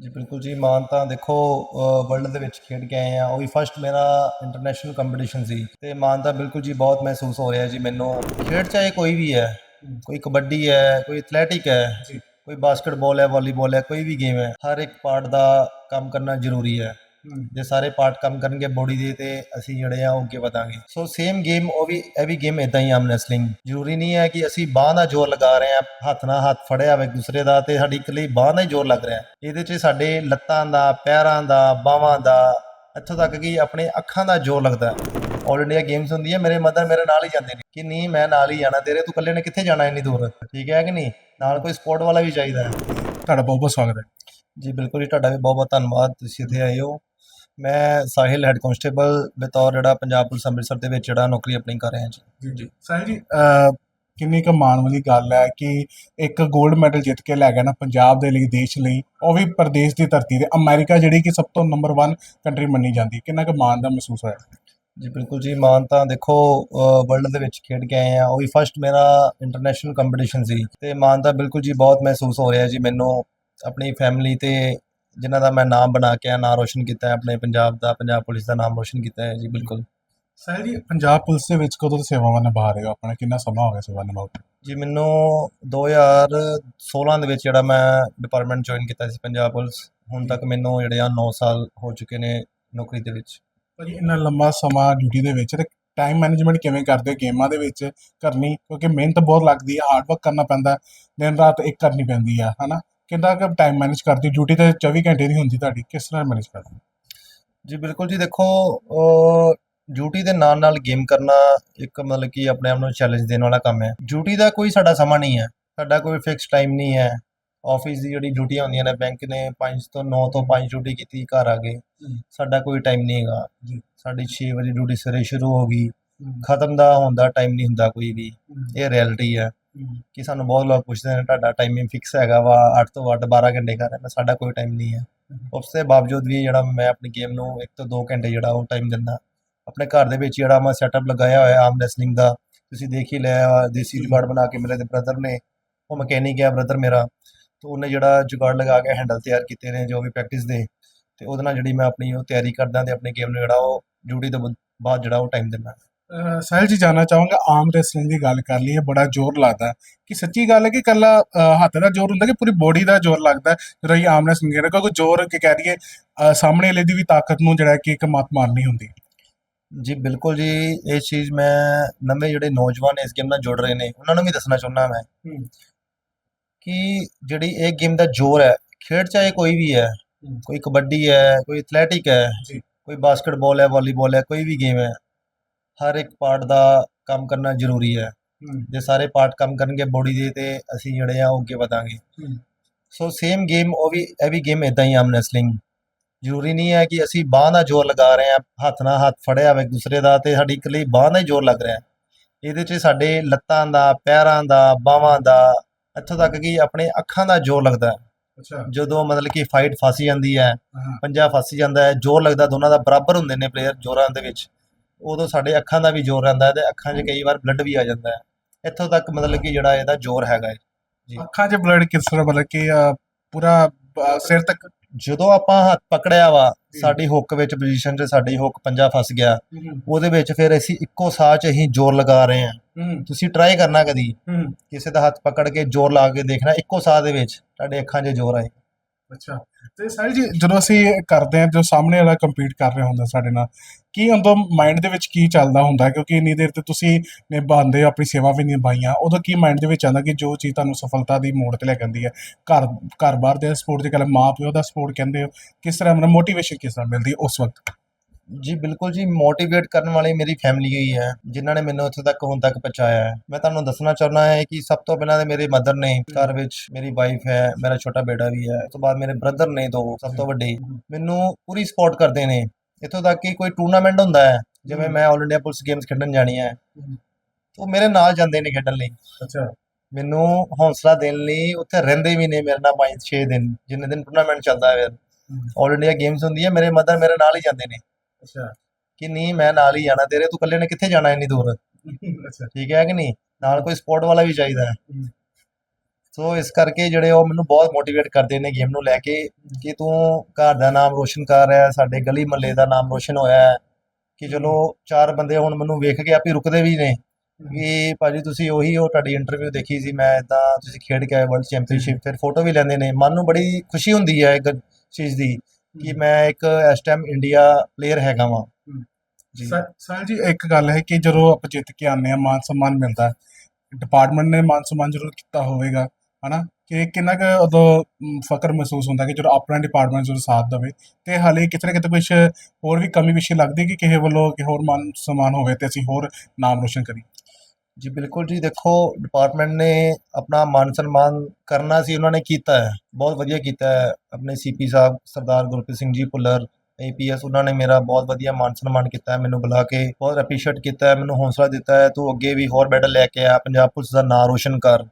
ਜੀ ਬਿਲਕੁਲ ਜੀ ਮਾਨ ਤਾਂ ਦੇਖੋ ਵਰਲਡ ਦੇ ਵਿੱਚ ਖੇਡ ਕੇ ਆਏ ਆ। ਉਹ ਵੀ ਫਸਟ ਮੇਰਾ ਇੰਟਰਨੈਸ਼ਨਲ ਕੰਪੀਟੀਸ਼ਨ ਸੀ। ਤੇ ਮਾਨ ਤਾਂ ਬਿਲਕੁਲ ਜੀ ਬਹੁਤ ਮਹਿਸੂਸ ਹੋ ਰਿਹਾ ਜੀ ਮੈਨੂੰ। ਖੇਡ ਚਾਹੇ ਕੋਈ ਵੀ ਹੈ ਕੋਈ ਕਬੱਡੀ ਹੈ ਕੋਈ ਐਥਲੈਟਿਕ ਹੈ ਜੀ। ਕੋਈ ਬਾਸਕਟਬਾਲ ਹੈ ਵਾਲੀਬਾਲ ਹੈ ਕੋਈ ਵੀ ਗੇਮ ਹੈ ਹਰ ਇੱਕ ਪਾਰਟ ਦਾ ਕੰਮ ਕਰਨਾ ਜ਼ਰੂਰੀ ਹੈ। ਜੇ ਸਾਰੇ ਪਾਰਟ ਕੰਮ ਕਰਨਗੇ ਬੋਡੀ ਦੇ ਤੇ ਅਸੀਂ ਜਿਹੜੇ ਆ ਉਹ ਅੱਗੇ ਵਧਾਂਗੇ। ਸੋ ਸੇਮ ਗੇਮ ਉਹ ਵੀ ਇਹ ਵੀ ਗੇਮ ਇਦਾਂ ਹੀ ਆਮ ਰੈਸਲਿੰਗ ਜ਼ਰੂਰੀ ਨਹੀਂ ਹੈ ਕਿ ਅਸੀਂ ਬਾਹ ਨਾਲ ਜ਼ੋਰ ਲਗਾ ਰਹੇ ਆ ਹੱਥ ਨਾਲ ਹੱਥ ਫੜਿਆ ਹੋਵੇ ਦੂਸਰੇ ਦਾ ਤੇ ਸਾਡੀ ਇਕੱਲੀ ਬਾਹ ਨਾਲ ਹੀ ਜ਼ੋਰ ਲੱਗ ਰਿਹਾ ਇਹਦੇ 'ਚ ਸਾਡੇ ਲੱਤਾਂ ਦਾ ਪੈਰਾਂ ਦਾ ਬਾਹਾਂ ਦਾ ਇੱਥੋਂ ਤੱਕ ਕਿ ਆਪਣੇ ਅੱਖਾਂ ਦਾ ਜ਼ੋਰ ਲੱਗਦਾ ਆਲ ਇੰਡੀਆ ਗੇਮਸ ਹੁੰਦੀ ਹੈ ਮੇਰੇ ਮਦਰ ਮੇਰੇ ਨਾਲ ਹੀ ਜਾਂਦੇ ਨੇ ਕਿ ਨਹੀਂ ਮੈਂ ਨਾਲ ਹੀ ਜਾਣਾ ਤੇਰੇ ਤੂੰ ਇਕੱਲੇ ਨੇ ਕਿੱਥੇ ਜਾਣਾ ਇੰਨੀ ਦੂਰ? ਠੀਕ ਹੈ ਕਿ ਨਹੀਂ? ਨਾਲ ਕੋਈ ਸਪੋਰਟ ਵਾਲਾ ਵੀ ਚਾਹੀਦਾ ਹੈ। ਤੁਹਾਡਾ ਬਹੁਤ ਬਹੁਤ ਸਵਾਗਤ ਹੈ। ਜੀ ਬਿਲਕੁਲ ਜੀ ਤੁਹਾਡਾ ਵੀ ਬਹੁਤ ਬਹੁਤ ਧੰਨਵਾਦ ਤੁਸੀਂ ਇੱਥੇ ਆਏ ਹੋ। ਮੈਂ ਸਾਹਿਲ ਹੈਡ ਕਾਂਸਟੇਬਲ ਬਤੌਰ ਜਿਹੜਾ ਪੰਜਾਬ ਪੁਲਿਸ ਅੰਮ੍ਰਿਤਸਰ ਦੇ ਵਿੱਚ ਜਿਹੜਾ ਨੌਕਰੀ ਆਪਣੀ ਕਰ ਰਿਹਾ ਜੀ। ਜੀ ਜੀ। ਸਾਹਿਲ ਜੀ ਕਿੰਨੀ ਕੁ ਮਾਣ ਵਾਲੀ ਗੱਲ ਹੈ ਕਿ ਇੱਕ 골ਡ ਮੈਡਲ ਜਿੱਤ ਕੇ ਲੈ ਗਿਆ ਨਾ ਪੰਜਾਬ ਦੇ ਲਈ ਦੇਸ਼ ਲਈ ਉਹ ਵੀ ਪ੍ਰਦੇਸ਼ ਦੀ ਧਰਤੀ ਤੇ। ਅਮਰੀਕਾ ਜਿਹੜੀ ਕਿ ਸਭ ਤੋਂ ਨੰਬਰ 1 ਕੰਟਰੀ ਮੰਨੀ ਜਾਂਦੀ। ਕਿੰਨਾ ਕੁ ਮਾਣ ਦਾ ਮਹਿਸੂਸ ਹੋਇਆ? ਜੀ ਬਿਲਕੁਲ ਜੀ ਮਾਨ ਤਾਂ ਦੇਖੋ ਵਰਲਡ ਦੇ ਵਿੱਚ ਖੇਡ ਕੇ ਆਏ ਆ। ਉਹ ਵੀ ਫਸਟ ਮੇਰਾ ਇੰਟਰਨੈਸ਼ਨਲ ਕੰਪੀਟੀਸ਼ਨ ਸੀ। ਤੇ ਮਾਨ ਤਾਂ ਬਿਲਕੁਲ ਜੀ ਬਹੁਤ ਮਹਿਸੂਸ ਹੋ ਰਿਹਾ ਜੀ ਮੈਨੂੰ ਆਪਣੀ ਫੈਮਿਲੀ ਤੇ ਜਿਨ੍ਹਾਂ ਦਾ ਮੈਂ ਨਾਮ ਬਣਾ ਕੇ ਆ ਨਾਮ ਰੋਸ਼ਨ ਕੀਤਾ ਹੈ ਆਪਣੇ ਪੰਜਾਬ ਦਾ ਪੰਜਾਬ ਪੁਲਿਸ ਦਾ ਨਾਮ ਰੋਸ਼ਨ ਕੀਤਾ ਹੈ ਜੀ ਬਿਲਕੁਲ। ਸਾਹਿਲ ਜੀ ਪੰਜਾਬ ਪੁਲਿਸ ਦੇ ਵਿੱਚ ਕਦੋਂ ਤੋਂ ਸੇਵਾਵਾਂ ਨਿਭਾ ਰਹੇ ਹੋ? ਆਪਣਾ ਕਿੰਨਾ ਸਮਾਂ ਹੋ ਗਿਆ ਸੇਵਾ ਨਿਭਾਉਂਦੇ ਜੀ ਮੈਨੂੰ 2016 ਦੇ ਵਿੱਚ ਜਿਹੜਾ ਮੈਂ ਡਿਪਾਰਟਮੈਂਟ ਜੁਆਇਨ ਕੀਤਾ ਸੀ ਪੰਜਾਬ ਪੁਲਿਸ ਹੁਣ ਤੱਕ ਮੈਨੂੰ ਜਿਹੜੇ ਆ 9 ਸਾਲ ਹੋ ਚੁੱਕੇ ਨੇ ਨੌਕਰੀ ਦੇ ਵਿੱਚ। ਭਾਜੀ ਇੰਨਾ ਲੰਮਾ ਸਮਾਂ ਡਿਊਟੀ ਦੇ ਵਿੱਚ ਤੇ ਟਾਈਮ ਮੈਨੇਜਮੈਂਟ ਕਿਵੇਂ ਕਰਦੇ ਹੋ? ਗੇਮਾਂ ਦੇ ਵਿੱਚ ਕਰਨੀ ਕਿਉਂਕਿ ਮਿਹਨਤ ਬਹੁਤ ਲੱਗਦੀ ਹੈ ਹਾਰਡ ਵਰਕ ਕਰਨਾ ਪੈਂਦਾ ਦਿਨ ਰਾਤ ਇੱਕ ਕਰਨੀ ਪੈਂਦੀ ਆ ਹਨਾ? ਕਿੰਨਾ ਕੁ ਟਾਈਮ ਮੈਨੇਜ ਕਰਦੀ? ਡਿਊਟੀ ਤੇ 24 ਘੰਟੇ ਦੀ ਹੁੰਦੀ ਤੁਹਾਡੀ ਕਿਸ ਤਰ੍ਹਾਂ ਮੈਨੇਜ ਕਰਦੇ? ਜੀ ਬਿਲਕੁਲ ਜੀ ਦੇਖੋ ਡਿਊਟੀ ਦੇ ਨਾਲ ਨਾਲ ਗੇਮ ਕਰਨਾ ਇੱਕ ਮਤਲਬ ਕਿ ਆਪਣੇ ਆਪ ਨੂੰ ਚੈਲੰਜ ਦੇਣ ਵਾਲਾ ਕੰਮ ਹੈ। ਡਿਊਟੀ ਦਾ ਕੋਈ ਸਾਡਾ ਸਮਾਂ ਨਹੀਂ ਹੈ ਸਾਡਾ ਕੋਈ ਫਿਕਸ ਟਾਈਮ ਨਹੀਂ ਹੈ। ਆਫਿਸ ਦੀ ਜਿਹੜੀ ਡਿਊਟੀਆਂ ਹੁੰਦੀਆਂ ਨੇ ਬੈਂਕ ਨੇ 5 ਤੋਂ 9 ਤੋਂ 5 ਡਿਊਟੀ ਕੀਤੀ ਘਰ ਆ ਗਏ। ਸਾਡਾ ਕੋਈ ਟਾਈਮ ਨਹੀਂ ਹੈਗਾ। ਜੀ। ਸਾਡੀ 6 ਵਜੇ ਡਿਊਟੀ ਸਵੇਰੇ ਸ਼ੁਰੂ ਹੋ ਗਈ। ਖਤਮ ਦਾ ਹੁੰਦਾ ਟਾਈਮ ਨਹੀਂ ਹੁੰਦਾ ਕੋਈ ਵੀ। ਇਹ ਰਿਐਲਿਟੀ ਹੈ। ਕਿ ਸਾਨੂੰ ਬਹੁਤ ਲੋਕ ਪੁੱਛਦੇ ਨੇ ਤੁਹਾਡਾ ਟਾਈਮਿੰਗ ਫਿਕਸ ਹੈਗਾ ਵਾ 8 ਤੋਂ 8 12 ਘੰਟੇ ਕਰ ਰਿਹਾ ਮੈਂ ਸਾਡਾ ਕੋਈ ਟਾਈਮ ਨਹੀਂ ਹੈ। ਉਸ ਦੇ ਬਾਵਜੂਦ ਵੀ ਜਿਹੜਾ ਮੈਂ ਆਪਣੀ ਗੇਮ ਨੂੰ 1 ਤੋਂ 2 ਘੰਟੇ ਜਿਹੜਾ ਉਹ ਟਾਈਮ ਦਿੰਦਾ। ਆਪਣੇ ਘਰ ਦੇ ਵਿੱਚ ਜਿਹੜਾ ਮੈਂ ਸੈਟਅਪ ਲਗਾਇਆ ਹੋਇਆ ਆਮ ਰੈਸਲਿੰਗ ਦਾ ਤੁਸੀਂ ਦੇਖ ਹੀ ਲਿਆ ਦੇਸੀ ਜੁਗਾੜ ਬਣਾ ਕੇ ਮੇਰੇ ਦੇ ਬ੍ਰਦਰ ਨੇ ਉਹ ਮਕੈਨਿਕ ਹੈ ਬ੍ਰਦਰ ਮੇਰਾ ਤੇ ਉਹਨੇ ਜਿਹੜਾ ਜੁਗਾੜ ਲਗਾ ਕੇ ਹੈਂਡਲ ਤਿਆਰ ਕੀਤੇ ਨੇ ਜੋ ਵੀ ਪ੍ਰੈਕਟਿਸ ਦੇ ਤੇ ਉਹਦੇ ਨਾਲ ਜਿਹੜੀ ਮੈਂ ਆਪਣੀ ਉਹ ਤਿਆਰੀ ਕਰਦਾ ਤੇ ਆਪਣੀ ਗੇਮ ਨੂੰ ਜਿਹੜਾ ਉਹ ਡਿਊਟੀ ਤੋਂ ਬਾਅਦ ਜਿਹੜਾ ਉਹ ਟਾਈਮ ਦਿੰਦਾ। ਸਾਹਿਲ ਜੀ ਜਾਨਣਾ ਚਾਹਾਂਗਾ ਆਮ ਰੈਸਲਿੰਗ ਦੀ ਗੱਲ ਕਰ ਲਈਏ ਬੜਾ ਜ਼ੋਰ ਲੱਗਦਾ। ਕਿ ਸੱਚੀ ਗੱਲ ਹੈ ਕਿ ਕੱਲਾ ਹੱਥ ਦਾ ਜ਼ੋਰ ਹੁੰਦਾ ਕਿ ਪੂਰੀ ਬੋਡੀ ਦਾ ਜ਼ੋਰ ਲੱਗਦਾ ਜਦੋਂ ਇਹ ਆਮ ਰੈਸਲਿੰਗ ਕਰਦੇ ਕਿਉਂਕਿ ਜ਼ੋਰ ਕਿ ਕਹਿ ਦਈਏ ਸਾਹਮਣੇ ਵਾਲੇ ਦੀ ਵੀ ਤਾਕਤ ਨੂੰ ਜਿਹੜਾ ਕਿ ਇੱਕ ਮਤ ਮਾਰਨੀ ਹੁੰਦੀ ਜੀ ਬਿਲਕੁਲ ਜੀ ਇਹ ਚੀਜ਼ ਮੈਂ ਨਵੇਂ ਜਿਹੜੇ ਨੌਜਵਾਨ ਇਸ ਗੇਮ ਨਾਲ ਜੁੜ ਰਹੇ ਨੇ ਉਹਨਾਂ ਨੂੰ ਵੀ ਦੱਸਣਾ ਚਾਹੁੰਦਾ ਮੈਂ। ਕਿ ਜਿਹੜੀ ਇਹ ਗੇਮ ਦਾ ਜ਼ੋਰ ਹੈ ਖੇਡ ਚਾਹੇ ਕੋਈ ਵੀ ਹੈ ਹੂੰ। ਕੋਈ ਕਬੱਡੀ ਹੈ ਕੋਈ ਐਥਲੈਟਿਕ ਹੈ ਜੀ। ਕੋਈ ਬਾਸਕਟਬਾਲ ਹੈ ਵਾਲੀਬਾਲ ਹੈ ਕੋਈ ਵੀ ਗੇਮ ਹੈ ਹਰ ਇੱਕ ਪਾਰਟ ਦਾ ਕੰਮ ਕਰਨਾ ਜ਼ਰੂਰੀ ਹੈ। ਜੇ ਸਾਰੇ ਪਾਰਟ ਕੰਮ ਕਰਨਗੇ ਬੋਡੀ ਦੇ ਤੇ ਅਸੀਂ ਜਿਹੜੇ ਆ ਉਹ ਅੱਗੇ ਵਧਾਂਗੇ। ਹੂੰ। ਸੋ ਸੇਮ ਗੇਮ ਉਹ ਵੀ ਇਹ ਵੀ ਗੇਮ ਇਦਾਂ ਹੀ ਆਮ ਰੈਸਲਿੰਗ ਜ਼ਰੂਰੀ ਨਹੀਂ ਹੈ ਕਿ ਅਸੀਂ ਬਾਹ ਨਾਲ ਜ਼ੋਰ ਲਗਾ ਰਹੇ ਆ ਹੱਥ ਨਾਲ ਹੱਥ ਫੜਿਆ ਹੋਵੇ ਦੂਸਰੇ ਦਾ ਤੇ ਸਾਡੀ ਇਕੱਲੀ ਬਾਹ ਨਾਲ ਹੀ ਜ਼ੋਰ ਲੱਗ ਰਿਹਾ। ਇਹਦੇ 'ਚ ਸਾਡੇ ਲੱਤਾਂ ਦਾ ਪੈਰਾਂ ਦਾ ਬਾਹਾਂ ਦਾ ਇੱਥੋਂ ਤੱਕ ਕਿ ਆਪਣੇ ਅੱਖਾਂ ਦਾ ਜ਼ੋਰ ਲੱਗਦਾ ਅੱਛਾ। ਜਦੋਂ ਮਤਲਬ ਕਿ ਫਾਈਟ ਫਸ ਜਾਂਦੀ ਹੈ ਹਾਂ। ਪੰਜਾ ਫਸ ਜਾਂਦਾ ਹੈ ਜ਼ੋਰ ਲੱਗਦਾ ਦੋਨਾਂ ਦਾ ਬਰਾਬਰ ਹੁੰਦੇ ਨੇ ਪਲੇਅਰ ਜ਼ੋਰਾਂ ਦੇ ਵਿੱਚ। ਉਦੋਂ ਸਾਡੇ ਅੱਖਾਂ ਦਾ ਵੀ ਜ਼ੋਰ ਰਹਿੰਦਾ ਹੈ ਤੇ ਅੱਖਾਂ 'ਚ ਕਈ ਵਾਰ ਬਲੱਡ ਵੀ ਆ ਜਾਂਦਾ ਹੈ। ਇੱਥੋਂ ਤੱਕ ਮਤਲਬ ਕਿ ਜਿਹੜਾ ਇਹਦਾ ਜ਼ੋਰ ਹੈਗਾ ਹੈ। ਅੱਖਾਂ 'ਚ ਬਲੱਡ ਕਿਸ ਤਰ੍ਹਾਂ ਮਤਲਬ ਕਿ ਅਹ, ਪੂਰਾ ਅਹ, ਸਿਰ ਤੱਕ? ਜਦੋਂ ਆਪਾਂ ਹੱਥ ਪਕੜਿਆ ਵਾ ਸਾਡੀ ਹੁੱਕ ਵਿੱਚ ਪੋਜੀਸ਼ਨ 'ਚ ਸਾਡੀ ਹੁੱਕ ਪੰਜਾ ਫਸ ਗਿਆ। ਉਹਦੇ ਵਿੱਚ ਫਿਰ ਅਸੀਂ ਇੱਕੋ ਸਾਹ 'ਚ ਅਸੀਂ ਜ਼ੋਰ ਲਗਾ ਰਹੇ ਹਾਂ। ਹੂੰ। ਤੁਸੀਂ ਟਰਾਈ ਕਰਨਾ ਕਦੀ? ਹੂੰ। ਕਿਸੇ ਦਾ ਹੱਥ ਪਕੜ ਕੇ ਜ਼ੋਰ ਲਾ ਕੇ ਦੇਖਣਾ ਇੱਕੋ ਸਾਹ ਦੇ ਵਿੱਚ ਤੁਹਾਡੇ ਅੱਖਾਂ 'ਚ ਜ਼ੋਰ ਆਏ। ਅੱਛਾ। ਤੇ ਸਾਹਿਲ ਜੀ ਜਦੋਂ ਅਸੀਂ ਇਹ ਕਰਦੇ ਹਾਂ ਜੋ ਸਾਹਮਣੇ ਵਾਲਾ ਕੰਪੀਟ ਕਰ ਰਿਹਾ ਹੁੰਦਾ ਸਾਡੇ ਨਾਲ ਕੀ ਅੰਦਰ ਮਾਈਂਡ ਦੇ ਵਿੱਚ ਕੀ ਚੱਲਦਾ ਹੁੰਦਾ ਕਿਉਂਕਿ ਇੰਨੀ ਦੇਰ ਤੇ ਤੁਸੀਂ ਨਿਭਾਉਂਦੇ ਹੋ ਆਪਣੀ ਸੇਵਾ ਵੀ ਨਿਭਾਈਆਂ ਉਦੋਂ ਕੀ ਮਾਈਂਡ ਦੇ ਵਿੱਚ ਆਉਂਦਾ ਕਿ ਜੋ ਚੀਜ਼ ਤੁਹਾਨੂੰ ਸਫਲਤਾ ਦੀ ਮੋੜ ਤੇ ਲੈ ਆਉਂਦੀ ਹੈ? ਘਰ ਘਰ-ਬਾਰ ਦੇ ਸਪੋਰਟ ਦੀ ਗੱਲ ਮਾਂ ਪਿਓ ਦਾ ਸਪੋਰਟ ਕਹਿੰਦੇ ਹੋ ਕਿਸ ਤਰ੍ਹਾਂ ਮਤਲਬ ਮੋਟੀਵੇਸ਼ਨ ਕਿਸ ਤਰ੍ਹਾਂ ਮਿਲਦੀ ਉਸ ਵਕਤ? ਜੀ ਬਿਲਕੁਲ ਜੀ ਮੋਟੀਵੇਟ ਕਰਨ ਵਾਲੀ ਮੇਰੀ ਫੈਮਿਲੀ ਹੀ ਹੈ ਜਿਨ੍ਹਾਂ ਨੇ ਮੈਨੂੰ ਇੱਥੇ ਤੱਕ ਹੁਣ ਤੱਕ ਪਹੁੰਚਾਇਆ ਹੈ। ਮੈਂ ਤੁਹਾਨੂੰ ਦੱਸਣਾ ਚਾਹੁੰਦਾ ਹਾਂ ਕਿ ਸਭ ਤੋਂ ਪਹਿਲਾਂ ਤੇ ਮੇਰੇ ਮਦਰ ਨੇ ਘਰ ਵਿੱਚ ਮੇਰੀ ਵਾਈਫ ਹੈ ਮੇਰਾ ਛੋਟਾ ਬੇਟਾ ਵੀ ਹੈ ਉਸ ਤੋਂ ਬਾਅਦ ਮੇਰੇ ਬ੍ਰਦਰ ਨੇ ਦੋ ਸਭ ਤੋਂ ਵੱਡੇ। ਮੈਨੂੰ ਪੂਰੀ ਸਪੋਰਟ ਕਰਦੇ ਨੇ। ਇੱਥੋਂ ਤੱਕ ਕਿ ਕੋਈ ਟੂਰਨਾਮੈਂਟ ਹੁੰਦਾ ਹੈ ਜਿਵੇਂ ਮੈਂ ਆਲ ਇੰਡੀਆ ਪੁਲਿਸ ਗੇਮਸ ਖੇਡਣ ਜਾਣੀ ਹੈ। ਉਹ ਮੇਰੇ ਨਾਲ ਜਾਂਦੇ ਨੇ ਖੇਡਣ ਲਈ। ਅੱਛਾ। ਮੈਨੂੰ ਹੌਸਲਾ ਦੇਣ ਲਈ ਉੱਥੇ ਰਹਿੰਦੇ ਵੀ ਨੇ ਮੇਰੇ ਨਾਲ 5-6 ਦਿਨ ਜਿੰਨੇ ਦਿਨ ਟੂਰਨਾਮੈਂਟ ਚੱਲਦਾ ਹੈ ਆਲ ਇੰਡੀਆ ਗੇਮਸ ਹੁੰਦੀ ਹੈ ਮੇਰੇ ਮਦਰ ਮੇਰੇ ਨਾਲ ਹੀ ਜਾਂਦੇ ਨੇ। ਅੱਛਾ। ਕਿ ਨਹੀਂ ਮੈਂ ਨਾਲ ਹੀ ਜਾਣਾ ਤੇਰੇ ਤੂੰ ਇਕੱਲੇ ਨੇ ਕਿੱਥੇ ਜਾਣਾ ਇੰਨੀ ਦੂਰ? ਅੱਛਾ। ਠੀਕ ਹੈ ਕਿ ਨਹੀਂ? ਨਾਲ ਕੋਈ ਸਪੋਰਟ ਵਾਲਾ ਵੀ ਚਾਹੀਦਾ ਹੈ। ਸੋ ਇਸ ਕਰਕੇ ਜਿਹੜੇ ਉਹ ਮੈਨੂੰ ਬਹੁਤ ਮੋਟੀਵੇਟ ਕਰਦੇ ਨੇ ਗੇਮ ਨੂੰ ਲੈ ਕੇ ਕਿ ਤੂੰ ਘਰ ਦਾ ਨਾਮ ਰੋਸ਼ਨ ਕਰ ਰਿਹਾ ਹੈ, ਸਾਡੇ ਗਲੀ ਮਹੱਲੇ ਦਾ ਨਾਮ ਰੋਸ਼ਨ ਹੋਇਆ ਹੈ ਕਿ ਚਲੋ ਚਾਰ ਬੰਦੇ ਹੁਣ ਮੈਨੂੰ ਵੇਖ ਕੇ ਆਪੇ ਰੁਕਦੇ ਵੀ ਨੇ ਕਿ ਭਾਜੀ ਤੁਸੀਂ ਉਹੀ ਹੋ ਤੁਹਾਡੀ ਇੰਟਰਵਿਊ ਦੇਖੀ ਸੀ ਮੈਂ ਇਦਾਂ ਤੁਸੀਂ ਖੇਡ ਕੇ ਆਏ ਵਰਲਡ ਚੈਂਪੀਅਨਸ਼ਿਪ ਫਿਰ ਫੋਟੋ ਵੀ ਲੈਂਦੇ ਨੇ ਮਨ ਨੂੰ ਬੜੀ ਖੁਸ਼ੀ ਹੁੰਦੀ ਹੈ ਇੱਕ ਚੀਜ਼ ਦੀ ਕਿ ਮੈਂ ਇੱਕ ਇਸ ਟਾਈਮ ਇੰਡੀਆ ਪਲੇਅਰ ਹੈਗਾ ਵਾਂ। ਜੀ। ਸਰ ਜੀ ਇੱਕ ਗੱਲ ਹੈ ਕਿ ਜਦੋਂ ਆਪਾਂ ਜਿੱਤ ਕੇ ਆਉਂਦੇ ਆ ਮਾਨ ਸਨਮਾਨ ਮਿਲਦਾ ਡਿਪਾਰਟਮੈਂਟ ਨੇ ਮਾਨ ਸਨਮਾਨ ਜ਼ਰੂਰ ਕੀਤਾ ਹੋਵੇਗਾ। ਹਨਾ? ਕਿ ਕਿੰਨਾ ਕੁ ਉਦੋਂ ਮ, ਮਹਿਸੂਸ ਹੁੰਦਾ ਕਿ ਜਦੋਂ ਆਪਣਾ ਡਿਪਾਰਟਮੈਂਟ ਜਦੋਂ ਸਾਥ ਦੇਵੇ ਤੇ ਹਾਲੇ ਕਿਤੇ ਨਾ ਕਿਤੇ ਕੁਝ ਹੋਰ ਵੀ ਕਮੀ ਵਿਸ਼ੇ ਲੱਗਦੀ ਕਿ ਕਿਸੇ ਵੱਲੋਂ ਕਿ ਹੋਰ ਮਾਨ ਸਨਮਾਨ ਹੋਵੇ ਤੇ ਅਸੀਂ ਹੋਰ ਨਾਮ ਰੋਸ਼ਨ ਕਰੀਏ? ਜੀ ਬਿਲਕੁਲ ਜੀ ਦੇਖੋ ਡਿਪਾਰਟਮੈਂਟ ਨੇ ਆਪਣਾ ਮਾਨ ਸਨਮਾਨ ਕਰਨਾ ਸੀ ਉਹਨਾਂ ਨੇ ਕੀਤਾ ਹੈ ਬਹੁਤ ਵਧੀਆ ਕੀਤਾ ਹੈ। ਆਪਣੇ ਸੀਪੀ ਸਾਹਿਬ ਸਰਦਾਰ ਗੁਰਪ੍ਰੀਤ ਸਿੰਘ ਜੀ ਭੁੱਲਰ ਏਪੀਐਸ ਉਹਨਾਂ ਨੇ ਮੇਰਾ ਬਹੁਤ ਵਧੀਆ ਮਾਨ ਸਨਮਾਨ ਕੀਤਾ ਹੈ ਮੈਨੂੰ ਬੁਲਾ ਕੇ ਬਹੁਤ ਐਪਰੀਸ਼ੀਏਟ ਕੀਤਾ ਹੈ ਮੈਨੂੰ ਹੌਸਲਾ ਦਿੱਤਾ ਹੈ ਤੂੰ ਅੱਗੇ ਵੀ ਹੋਰ ਮੈਡਲ ਲੈ ਕੇ ਆ ਪੰਜਾਬ ਪੁਲਿਸ ਦਾ ਨਾਂ ਰੋਸ਼ਨ ਕਰ।